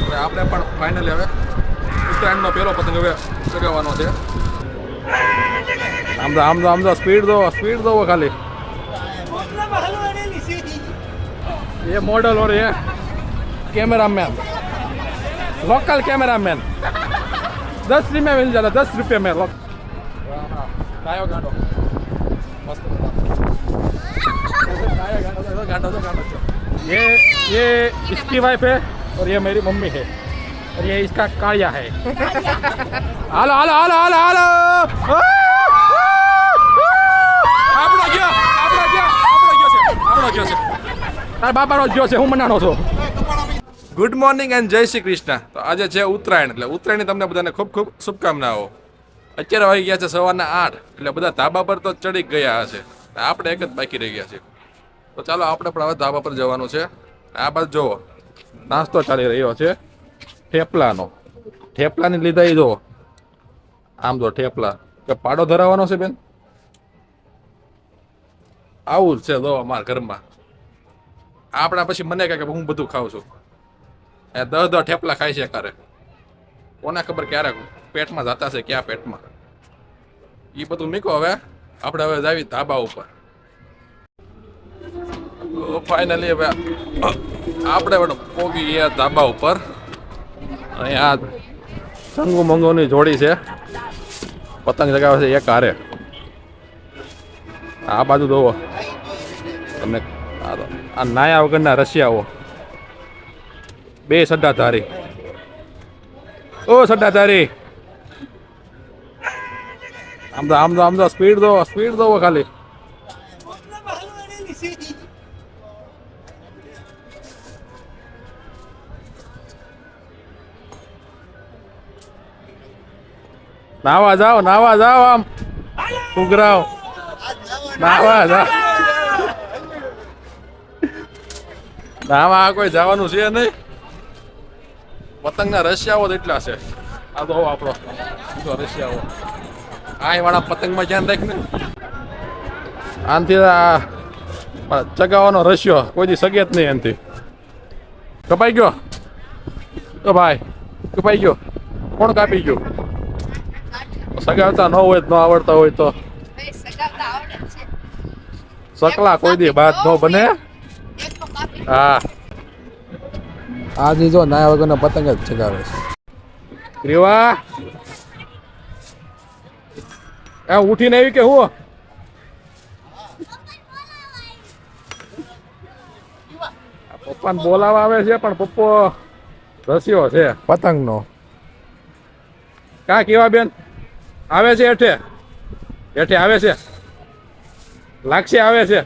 હવે આપણે પણ ફાઇનલી હવે ઉત્તરાયણનો પહેલો પતંગ હવે ચગાવવાનો છે આમ તો આમ તો આમ તો સ્પીડ દો સ્પીડ દો ખાલી ये मॉडल और ये cameraman local cameraman दस रुपये मिल जाता दस रुपये में लोक गायो गांडो मस्त गायो गांडो तो गांडो तो गांडो ये ये इसकी वाइफ है और ये मेरी मम्मी है और ये इसका काया है हालो हालो हालो हालो हालो આપણો ગયો આપણો ગયો આપણો ગયો છે આપણો ગયો છે તારા બાપાનો જ ગયો છે હું મનાનો છું ગુડ મોર્નિંગ એન્ડ જય શ્રી કૃષ્ણ તો આજે છે ઉત્તરાયણ એટલે ઉત્તરાયણની તમને બધાને ખૂબ ખૂબ શુભકામનાઓ અત્યારે વાગી ગયા છે સવારના આઠ એટલે બધા ધાબા પર તો ચડી ગયા હશે આપણે એક જ બાકી રહી ગયા છે તો ચાલો આપણે પણ હવે ધાબા પર જવાનું છે આ બાજુ જુઓ નાસ્તો ચાલી રહ્યો છે. થેપલાનો. થેપલાની લીધા એ જો, આમ જો થેપલા. કે પાડો ધરાવવાનો છે બેન? આવું જ છે જો અમારા ઘરમાં. આપણા પછી મને કહે કે હું બધું ખાઉં છું. એ દસ દસ ઠેપલા ખાય છે કારે કોને ખબર ક્યારે પેટમાં જતા છે, ક્યાં પેટમાં. એ બધું મીકો હવે. આપણે હવે જાવી ધાબા ઉપર. ફાઇનલી હવે આપણે પણ પોગી ગયા ધાબા ઉપર. અહીંયા સંગુ મંગુની જોડી છે. પતંગ ચગાવે છે એક હારે. આ બાજુ જોવો. તમને આ નાયા વગરના રશિયાઓ બે સડ્ડાધારી ઓ સડ્ડાધારી આમ તો આમ તો આમ તો સ્પીડ દો સ્પીડ દો ખાલી. નાવા જાઓ નાવા જાઓ આમ. ઉઘરાવ નાવા જાઓ. નાવા આ કોઈ જવાનું છે નહીં. પતંગના રશિયાઓ એટલા છે. આ તો આપણો બીજો રશિયાઓ. આ વાળા પતંગમાં ધ્યાન રાખ ને. આનથી આ ચગાવવાનો રશિયો કોઈ દી સગે જ નહીં એનથી. કપાઈ ગયો? તો ભાઈ, કપાઈ ગયો. કોણ કાપી ગયું? સગાવતા ન હોય તો ન આવડતા હોય તો? સકલા કોઈ દી બાદ ન બને? હા. આજે જો નાયા વગરનો પતંગ જ ચગાવે છે. રેવા? આ ઉઠીને આવી કે હું પપ્પાને બોલાવા આવે છે પણ પપ્પો રસ્યો છે. પતંગનો. કા કેવા બેન? આવે છે હેઠે. હેઠે આવે છે. લાગશે આવે છે.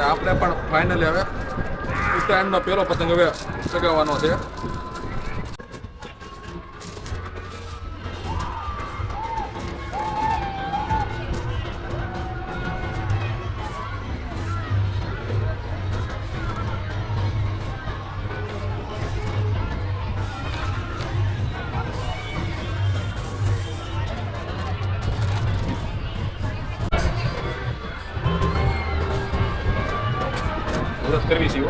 આપણે પણ ફાઇનલી હવે ઉત્તરાયણનો પહેલો પતંગ હવે ચગાવવાનો છે. servicio.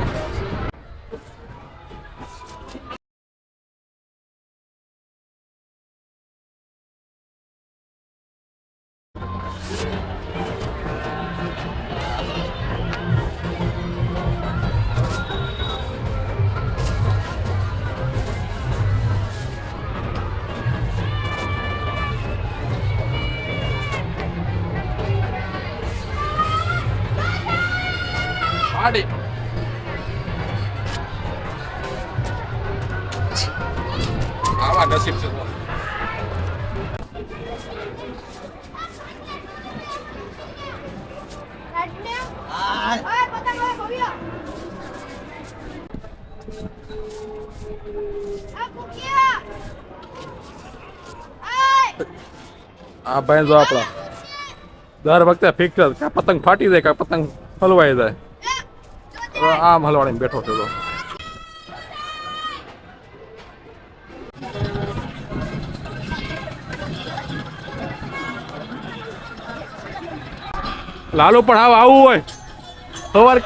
આ ભાઈ જો આપણા. દર વખતે ફિક્સ જ. કાં પતંગ ફાટી જાય કાં પતંગ હલવાઈ જાય. આમ હલવાડીને બેઠો છે તો લાલુ પણ આવ, આવું હોય. સવાર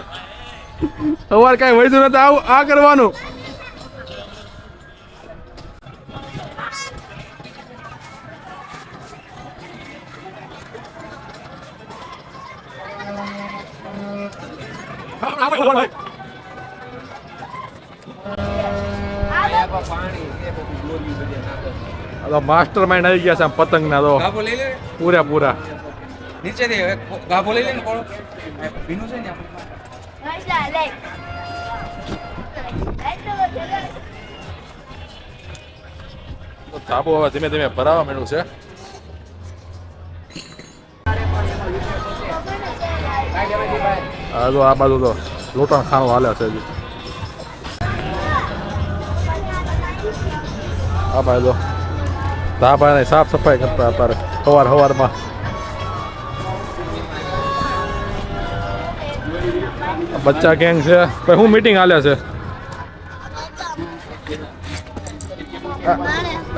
સવાર કાંઈ વૈધું નથી, આવું આ કરવાનું. માસ્ટર માઇન્ડ આવી ગયા છે પતંગના તો. ગાભો લઈ લે. પૂરા પૂરા. નીચે દે ગાભો લઈ લે ને કોળો. ભીનું છે ને ધાબો હવે ધીમે ધીમે ભરાવા માંડ્યું છે. આ જો આ બાજુ તો લોટણ ખાણું હાલે છે હજી. આ ભાઈ જો ધાબાની સાફ સફાઈ કરતા અત્યારે સવાર સવારમાં બચ્ચા ગેંગ છે ભાઈ હું મીટિંગ હાલે છે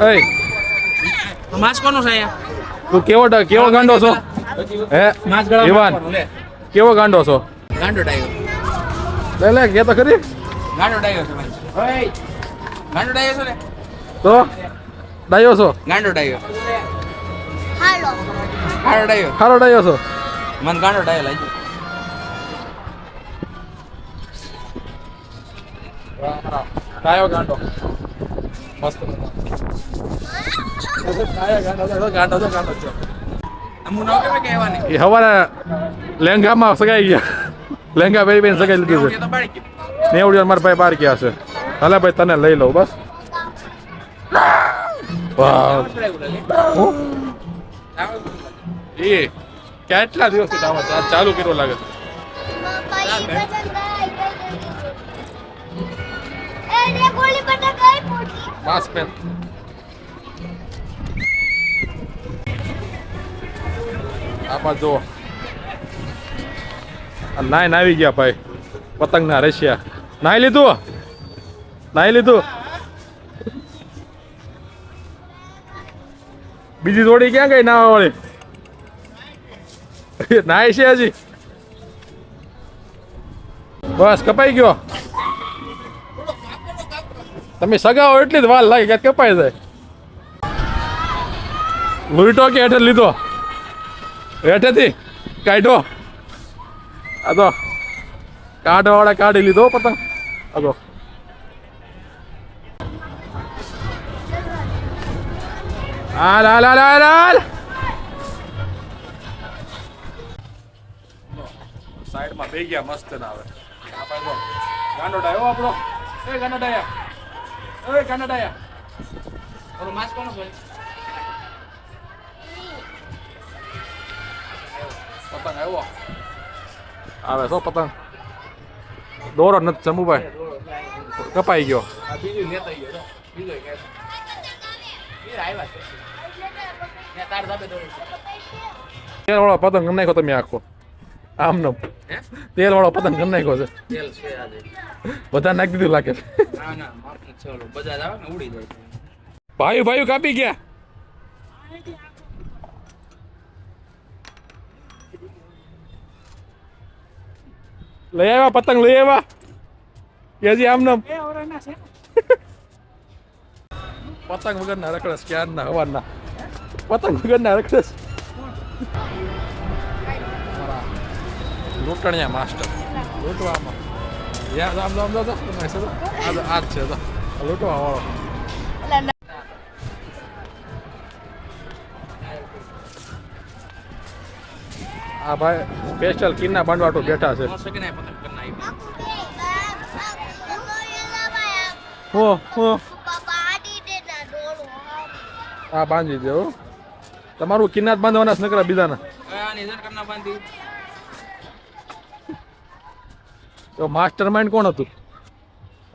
એય માસ કોનું છે તું કેવો કેવો ગાંડો છો હે લે કેવો ગાંડો છો ગાંડો ડાયો લે લે કે તો ખરી ગાંડો ડાયો છે ભાઈ ગાંડો ડાયો છે ને તો ડાયો છો ગાંડો ડાયો હાલો ગાંડો ડાયો હારો ડાયો છો મને ગાંડો ડાયો લાગ્યો ડાયો ગાંડો મસ્ત ગાંડો ગાંડો ગાંડો છે. એ હવારે લહેંગામાં સગાઈ ગયા લેંગા ભાઈ બેન સગાઈ લીધી છે નેવડી મારા ભાઈ બહાર ગયા છે હાલે ભાઈ તને લઈ લઉં બસ એ કેટલા દિવસ ચાલુ કર્યો લાગે છે? આમાં જો નાઈન આવી ગયા ભાઈ, પતંગના રશિયા. નાઈ લીધું? નાઈ લીધું? બીજી જોડી ક્યાં ગઈ? નાવા વાળી? નાય છે હજી. બસ, કપાઈ ગયો. તમે સગાઓ એટલી જ વાલ લાગે કે કપાઈ જાય. લૂંટો કે હેઠે લીધો? હેઠેથી કાઢો. આ તો કાઢવાવાળા કાઢી લીધો પતંગ. આ તો. હાલ હાલ હાલ હાલ હાલ સાઈડમાં બે ગયા મસ્ત ના આવે આ બાજુ ગાંડો ડાયો આપણો એ ગાંડો ડાયા એ ગાંડો ડાયા ઓલો માસ કોનો છે? પતંગ આવ્યો. આવે છો પતંગ. દોરો નથી ચમુભાઈ કપાઈ ગયો. આ બીજું લેતો ગયો જો. બીજો કે એ આવ્યા છે. ને તાર ધાબે દોડી તેલ વાળો પતંગ કરી નાખ્યો તમે આખો આમ નમ તેલ વાળો પતંગ કરી નાખ્યો છે તેલ છે આજે બધા નાખી દીધું લાગે છે ના ના આવે ઉડી જાય ભાઈ ભાઈ કાપી ગયા લઈ આવ્યા પતંગ લઈ આવ્યા કે હજી આમ નમ પતંગ વગરના રખડસ ક્યારના હવારના પતંગ વગરના રખડસ લૂંટણિયા માસ્ટર. લૂંટવામાં. યાદ આમ આમ તો આ જ છે તો લૂંટવા વાળો આ ભાઈ સ્પેશિયલ કિન્ના બાંડવાટો બેઠા છે. હો હો. આ બાંધી દે હો. તમારું કિન્ના બાંધવાના છે નકરા બીજાના. તો માસ્ટર માઇન્ડ કોણ હતું?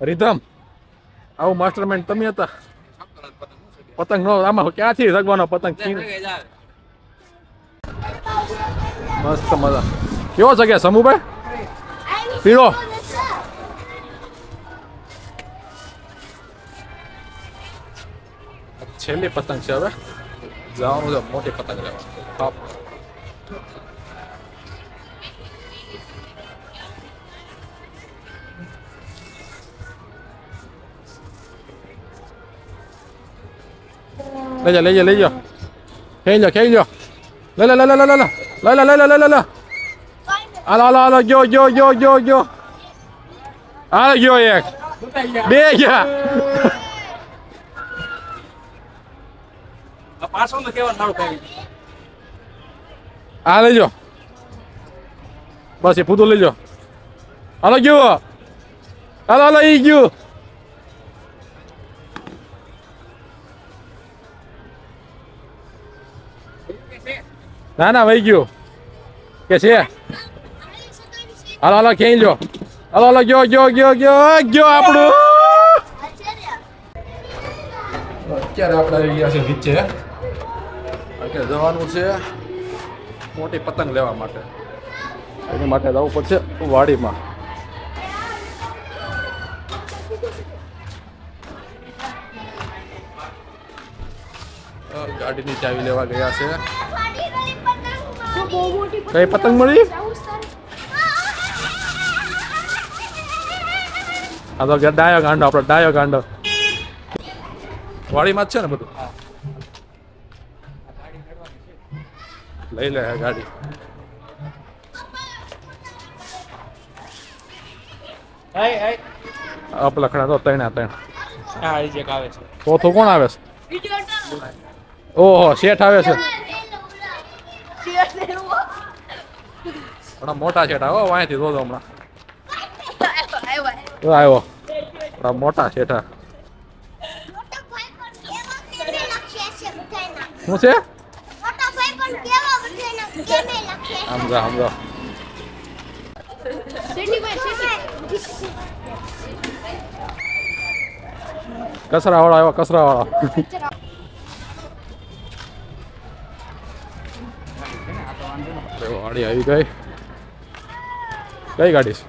રીધમ. આવું માસ્ટર માઇન્ડ તમે હતા? પતંગ નો આમાં ક્યાંથી રગવાનો પતંગ. મસ્ત મજા. કેવો છે કે સમુભાઈ? પીળો. છેલ્લી પતંગ છે હવે. Zaonu da mod yapatagire var. Top. Leyo, leyo, leyo. Kello, kello. La la la la la la la. La la la la la la la. Ala ala ala yo yo yo yo yo. Ala yo yek. Bega. હાલો ગયો એક બે ગયા પાછળ તો કેવા સારું કરી આ લઈ જાઓ બસ એ પૂતું લઈ હાલો ગયો. હાલો હાલો ઈ ગયું. ના ના વહી ગયું. કે છે? હાલો હાલો ક્યાંય લ્યો. હાલો હાલો ગયો ગયો ગયો ગયો ગયો આપણું. અત્યારે આપણે આવી ગયા છે નીચે અત્યારે જવાનું છે મોટી પતંગ લેવા માટે. એની માટે જવું પડશે વાડીમાં. ગાડીની ચાવી લેવા ગયા છે. કઈ પતંગ મળી? આ તો ડાયો ગાંડો, આપણો ડાયો ગાંડો. વાડીમાં જ છે ને બધું? લઈ લે આ ગાડી. અપ લખણા તો આવે છે. ચોથું કોણ આવે છે? ઓહો શેઠ આવે છે. હમણાં મોટા શેઠ આવો વાંયથી જોજો હમણાં. તો આવ્યો. આપણા મોટા શેઠા. શું છે? સમજો આમ જા કચરા વાળો આવ્યો કચરા વાળો ગાડી આવી ગઈ. કઈ ગાડી છે?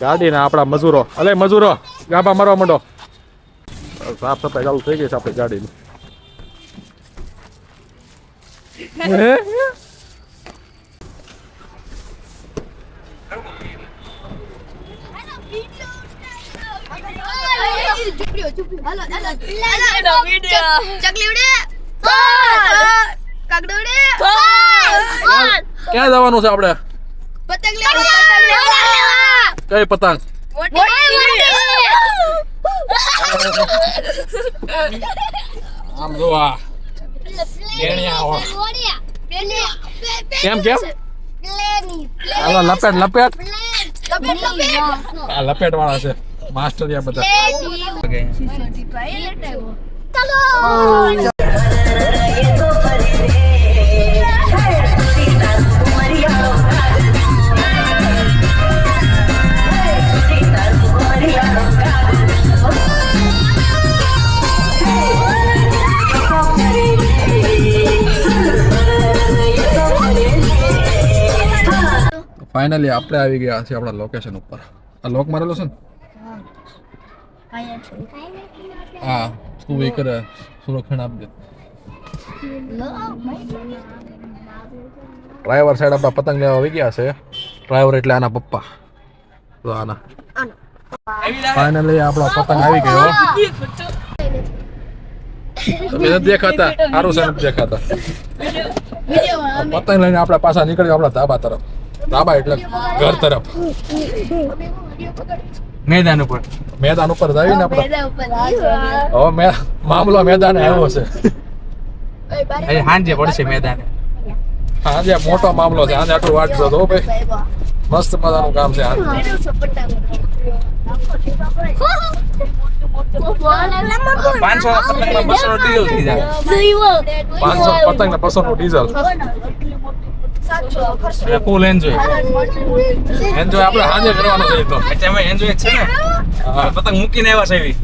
ગાડી ને આપણા મજૂરો. અલે મજૂરો. ગાભા મારવા માંડો સાફ સફાઈ ચાલુ થઈ ગઈ છે આપણી ગાડીની હે? ક્યાં જવાનું છે આપણે કઈ પતંગ આમ જો આ કેમ કેમ? હાલો લપેટ લપેટ. આ લપેટ વાળા છે. માસ્ટરિયા બધા. ફાઇનલી આપણે આવી ગયા છે આપણા લોકેશન ઉપર. આ લોક મારેલો છે ને? હા, તું એ કરે, સુરક્ષણ આપજે. ડ્રાઈવર સાઈડ આપણા પતંગ લેવા આવી ગયા છે. ડ્રાઈવર એટલે આના પપ્પા. તો આના. ફાઇનલી આપણો પતંગ આવી ગયો. તમે દેખાતા? સારું છે દેખાતા? પતંગ લઈને આપણે પાછા નીકળ્યો આપણા ધાબા તરફ. ધાબા એટલે ઘર તરફ. મેદાન ઉપર. મેદાન ઉપર જઈએ ને આપણે. હવે મે મામલો મેદાન આવ્યો છે. અહીં હાંજે પડશે મેદાન. હાંજે મોટો મામલો છે. આજે આટલું વાટ જોતો ભાઈ. મસ્ત મજાનું કામ છે પાંચસો પતંગમાં બસો ડીઝલ થઈ જાય. પાંચસો પતંગ ને બસો નું ડીઝલ. ફૂલ એન્જોય એન્જોય આપણે હાજર કરવાનો છે તો. એટલે એન્જોય છે ને. પતંગ મૂકીને આવ્યા છે એવી.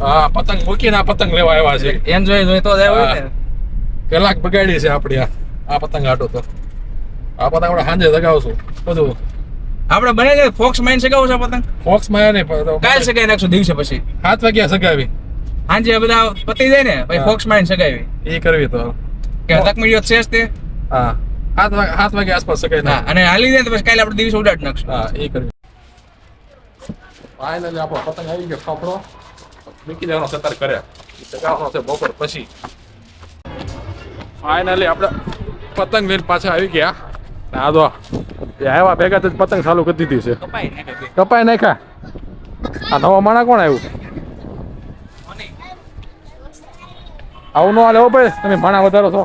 હા પતંગ મૂકીને આ પતંગ લેવા આવ્યા છે. એન્જોય જોઈ તો આવ્યો ને. કલાક બગાડી છે આપણી આ. આ પતંગ આટો તો. આ પતંગ આપણે સાંજે જગાવશું બધું. આપણે બને છે ફોક્સ માઇન સગાવું છે પતંગ? ફોક્સ માઇન પણ કાલ સગાઈ નાખશું દિવસે પછી. સાત વાગ્યા સગાવી સાંજે બધા પતી જાય ને પછી ફોક્સ માઇન સગાવી એ કરવી તો. કે તકમીડીઓ છે તે. હા. સાત વાગે સાત વાગે આસપાસ શકાય હા અને હાલી જાય તો પછી કાલે આપણે દિવસ ઉડાડ નાખશું. હા એ કરી. ફાઇનલી આપણો પતંગ આવી ગયો ફાફડો. મૂકી દેવાનો સતાર કરે ચગાવવાનો છે બપોર પછી. ફાઇનલી આપણે પતંગ લઈને પાછા આવી ગયા. આ તો આવ્યા ભેગા જ પતંગ ચાલુ કરી દીધી છે. કપાઈ નાખે નાખ્યા? આ નવા માણા કોણ આવ્યું? આવું ન હાલે ભાઈ તમે માણા વધારો છો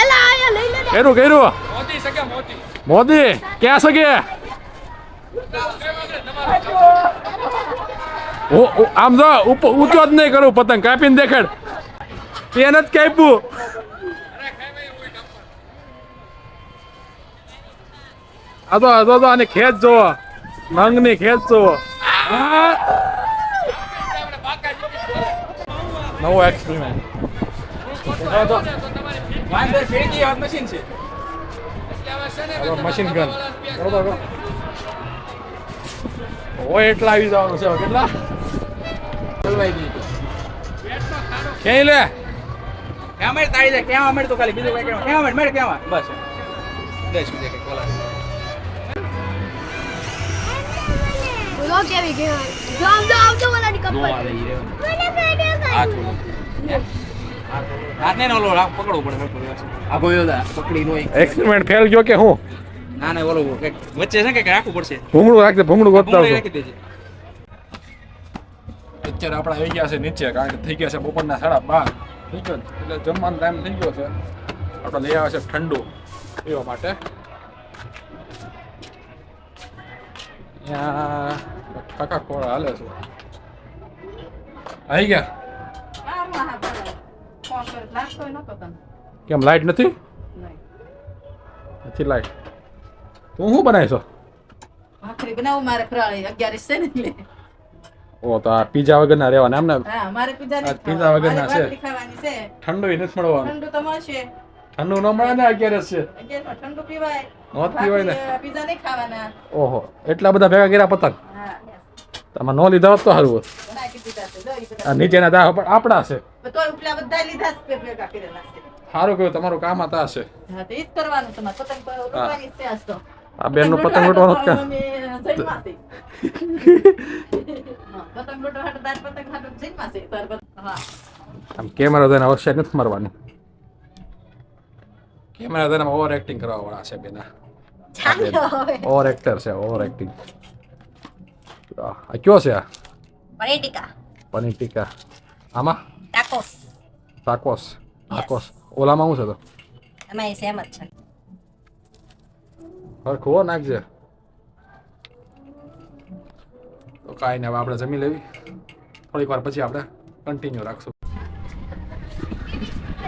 એલા આયા લઈ લે ને. કર્યું કર્યું મોદી ક્યાં સગે આમ જો ઊંચો જ નહીં કરું પતંગ. કાપીને દેખાડ. પેન જ કાપ્યું. આ તો આ તો તો આની ખેંચ જોવો. નંગની ખેંચ જોવો. નવો એક્સપેરિમેન્ટ વાંધો ફેરકી હાથ મશીન છે. મશીન ગન બરોબર હોય એટલા આવી જવાનું છે કેટલા? ક્યાંય લે? ક્યાં મળે તાળી જાય ક્યાં મળે તો ખાલી? બીજું કઈ ક્યાં મેળ મળે ક્યાં બસ. દસ મિનિટ બોલો કેવી કપલ. આ થોડું. હાથને ન ઓલો આ પડે સરખો વ્યવસ્થિત. આ ગોયો દા પકડી નો એક્સપેરિમેન્ટ ફેલ ગયો કે હું? ના ના ઓલો કંઈક વચ્ચે છે રાખવું પડશે. ભૂંગળું રાખજે ભૂંગળું ગોતતા રાખી દેજે. અત્યારે આપણે આવી ગયા છે નીચે કારણ કે થઈ ગયા છે બપોરના સાડા બાર. ઠીક છે? એટલે જમવાનો ટાઈમ થઈ ગયો છે. આપણે લઈ આવ્યા છે ઠંડુ. પીવા માટે. કાકા કોળા હાલે છે. આવી ગયા. કેમ લાઈટ નથી? નથી લાઈટ તું શું બનાવી છો ભાખરી બનાવું મારે ફરાળી અગિયારીસ છે ને એટલે. ઓ તો આ પીઝા વગર ના રહેવાના એમને? હા મારે પીઝા નથી પીઝા વગર વગરના છે. ખાવાની છે. ઠંડુ ય નથી મળવાનું. ઠંડુ તો મળશે. ઠંડુ ન મળે ને અગિયારસ છે. અગિયારમાં ઠંડુ પીવાય. નોત પીવાય ને. પીઝા નહીં ખાવાના. ઓહો એટલા બધા ભેગા કર્યા પતંગ? તમે નો લીધા હોત તો સારું હોત. આ નીચેના દાહ પણ આપણા છે. સારું કહ્યું તમારું કામ આ તા છે. હા તો ઈ જ કરવાનું તમારે પતંગ આ લૂંટવાનું કામ આમ કેમેરા તેને અવશ્ય નથી મારવાનું. કેમેરા તેને ઓવર એક્ટિંગ કરવા વાળા છે બેના ઓવર એક્ટર છે ઓવર એક્ટિંગ આ કયો છે આ પનીર ટીકા પનીર ટીકા આમાં ટાકોસ ટાકોસ ટાકોસ ઓલામાં શું છે તો એમાં સેમ જ છે હરખું નાખજે તો કાંઈ નહીં હવે આપણે જમી લેવી થોડીક વાર પછી આપણે કન્ટિન્યુ રાખશું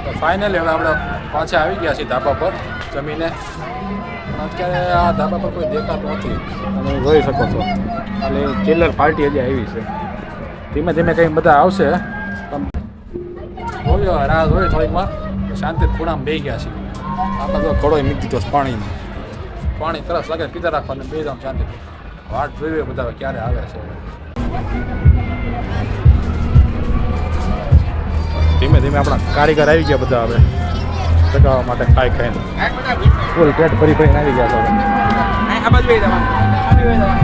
તો ફાઇનલી હવે આપણે પાછા આવી ગયા છીએ ધાબા પર જમીને અત્યારે આ ધાબા પર કોઈ દેખાતું નથી. તમે જોઈ શકો છો. અને ચિલ્લર પાર્ટી હજી આવી છે. ધીમે ધીમે કંઈ બધા આવશે. પણ જોયો રાહ જોઈ થોડીકમાં શાંતિ ખૂણામાં બે ગયા છે. આપણે તો ઘડો મૂકી દીધો પાણીમાં પાણી તરસ લાગે પીતા રાખવાનું બે જામ શાંતિ વાટ જોઈએ બધા ક્યારે આવે છે. ધીમે ધીમે આપણા કારીગર આવી ગયા બધા હવે. ચગાવવા માટે ખાઈ ખાઈને. ફૂલ પેટ ભરી ભરીને આવી ગયા છે.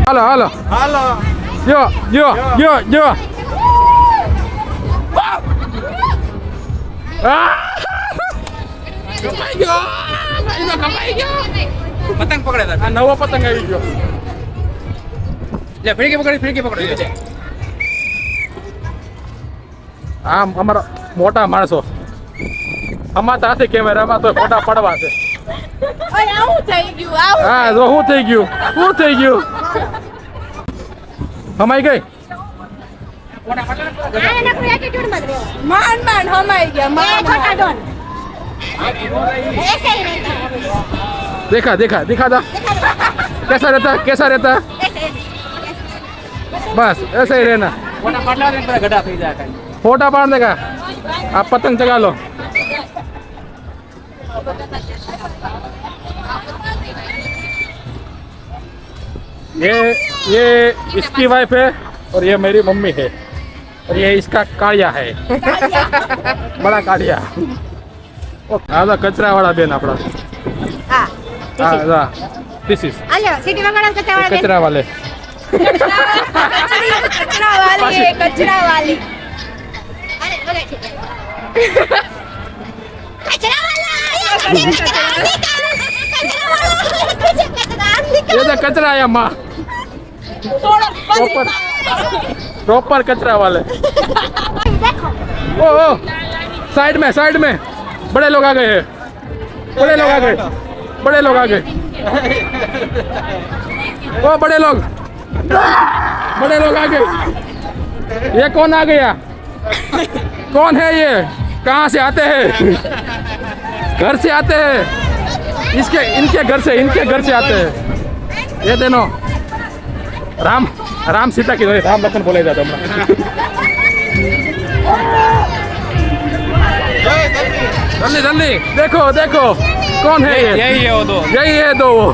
હાલો હાલો. હાલો જો જો જો જો કપાઈ ગયો કપાઈ ગયો પતંગ પકડે. નવો પતંગ આવી ગયો. લે ફિરકી પકડી ફિરકી પકડી. આમ અમારા મોટા માણસો. આમાં ત્યાંથી કેમેરામાં તો ફોટા પડવા છે. હા જો શું થઈ ગયું? શું થઈ ગયું? હમાઈ ગઈ? દેખા દેખા દેખા દા કેસા રહેતા? કેસા રહેતા? બસ એસે રહેના. ફોટા પાડ દેખા આ પતંગ ચગા લો ये ये इसकी वाइफ है और ये मेरी मम्मी है। और ये इसका काड़िया है। बड़ा काड़िया आधा कचरा वाला बेन। अपना वाले कचरा इज़ कचरा वाले कचरा वाले कचरा वाले कचरा वाला ये तो कचरा है अम्मा। प्रॉपर प्रॉपर कचरा वाले। ओ, ओ साइड में साइड में। बड़े लोग आ गए हैं। बड़े लोग आ गए। बड़े लोग आ गए। ओ बड़े लोग। बड़े लोग आ गए। ये कौन आ गया? कौन है ये? कहाँ से आते हैं? घर से आते हैं। इसके इनके घर से इनके घर से आते हैं। એ દેનો રામ રામ સીતા કીધો. રામ લખન બોલાઈ જતો હમણાં. જલ્દી જલ્દી. દેખો દેખો. કોણ હે यही है वो दो यही है दो वो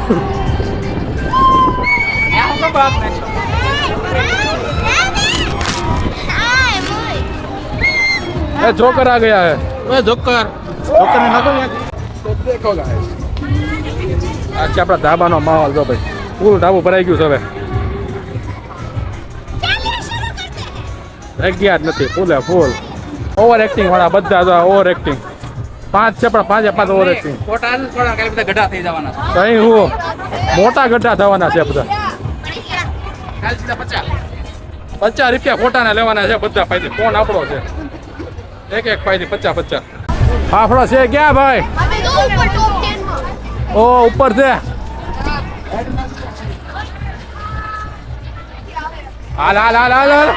ये जोकर आ જોકર. જોકર ને નાખો અહીંયા દેખો ગાઈસ આજે આપણા ધાબાનો માહોલ જો ભાઈ. ફૂલ ધાબુ ભરાઈ ગયું છે હવે. જગ્યા જ નથી ફૂલે ફૂલ. ઓવર એક્ટિંગ વાળા બધા જો ઓવર એક્ટિંગ પાંચ છે પણ પાંચે પાંચ ઓવર એક્ટિંગ કઈ હું મોટા ગઢા થવાના છે બધા. પચાસ. રૂપિયા ખોટાના લેવાના છે બધા પાસેથી ફોન આપણો છે. એક એક પાસેથી પચાસ પચાસ. ફાફડો છે ક્યાં ભાઈ? અમે તો ઉપર ટોપ 10 માં. ઓ ઉપર છે. હાલ હાલ હાલ હાલ હાલ.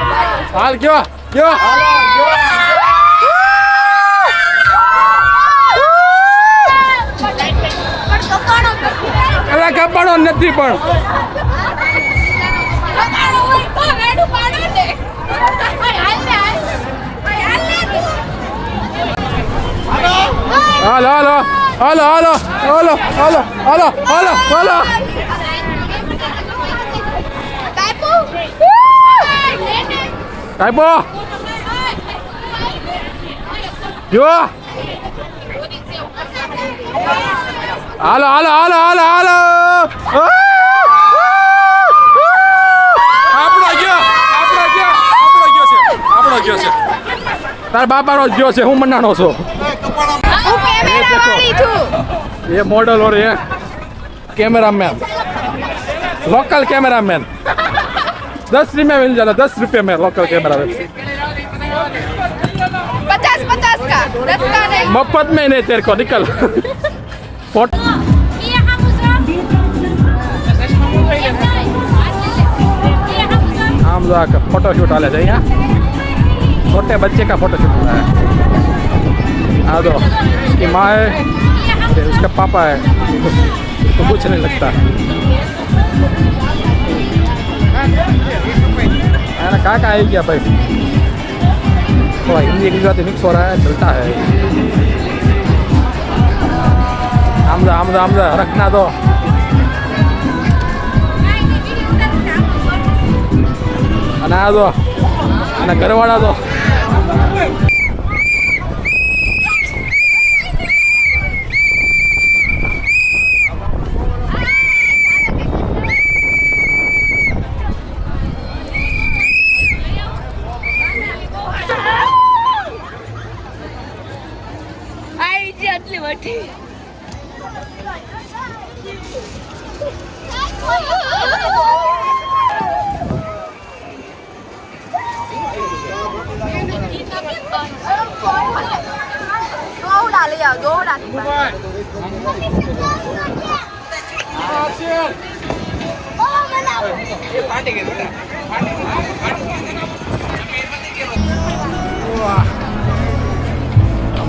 હાલ, કયો કયો. અરે કપાણો નથી પણ. હાલો હાલ હાલ, હાલો હાલો હાલો હાલો હાલો હાલો હાલો હાલો હાલો કાપુ સાહેબો જો હાલો હાલો હાલો હાલો હાલો આપણો ગયો આપણો ગયો આપણો છે આપણો ગયો છે તાર બાપાનો ગયો છે હું મનાનો છો. એ મોડલ ઓર એ કેમેરામેન લોકલ કેમેરામેન दस रुपये मिल जाता दस रुपये में लोकल कैमरा पचास पचास का दस का नहीं। मुफ़्त में नहीं तेरे को निकल। हम लोग का फ़ोटो शूट आ थे छोटे बच्चे का फ़ोटो शूट हो है। आ दो उसकी माँ है उसका पापा है। उसको कुछ नहीं लगता। है અને કાકા આવી ગયા ભાઈ. થોડા હિન્દી, ગુજરાતી મિક્સ हो रहा है चलता है आमदा आमदा आमदा रखना तो અને આ તો અને ઘરવાળા દો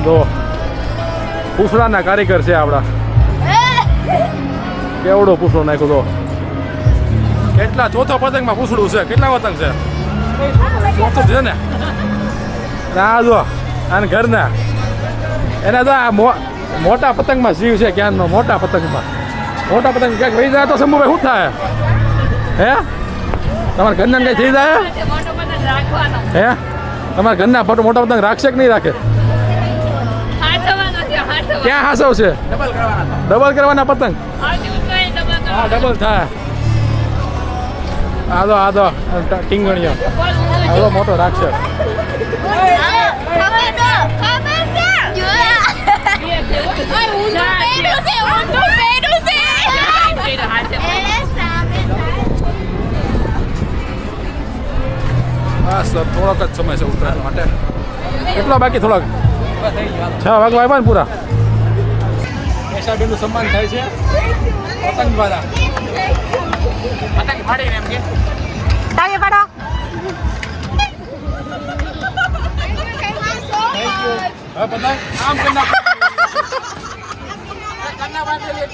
જો પૂછડાના કારીગર છે આપણા. કેવડો પૂછડો નાખ્યો તો? કેટલા ચોથો પતંગમાં પૂછડું છે? કેટલા પતંગ છે? ચોથું છે ને? ના જો અને ઘરના. એના તો આ મોટા પતંગમાં જીવ છે ક્યાંનો? મોટા પતંગમાં. મોટા પતંગ ક્યાંક વહી જાય તો શંભુભાઈ શું થાય? હે? તમારા ઘરના કઈ થઈ જાય? હે? તમારા ઘરના ફોટો મોટા પતંગ રાખશે કે નહીં રાખે? ક્યાં હાસવ છે? ડબલ કરવાના પતંગ? હા ડબલ થાય. આદો આદો ટીંગણીઓ આદો મોટો રાખશે બસ થોડોક જ સમય છે ઉતરાણ માટે. એટલો બાકી થોડોક. છ વાગવા આવ્યા ને પૂરા? કેશાબેનનું સન્માન થાય છે. પતંગ દ્વારા. પતંગ ફાડીને એમ કે. તાગે પાડો હવે પતંગ. આમ કરી નાખો. કન્ના બાંધેલી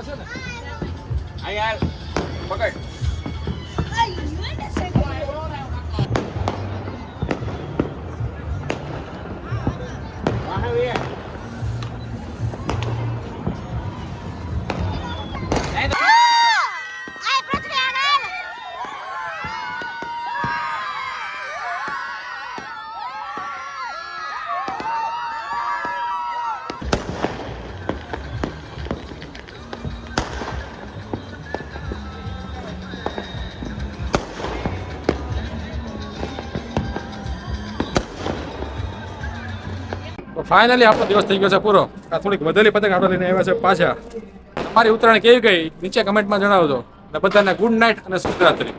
અહીંયા અહીંયા હાલ. પકડ ફાઇનલી આપણો દિવસ થઈ ગયો છે પૂરો. આ થોડીક વધેલી પતંગ આપણે લઈને આવ્યા છે પાછા. તમારી ઉત્તરાયણ કેવી ગઈ? નીચે કમેન્ટમાં જણાવજો. અને બધાને ગુડ નાઇટ અને શુભરાત્રી.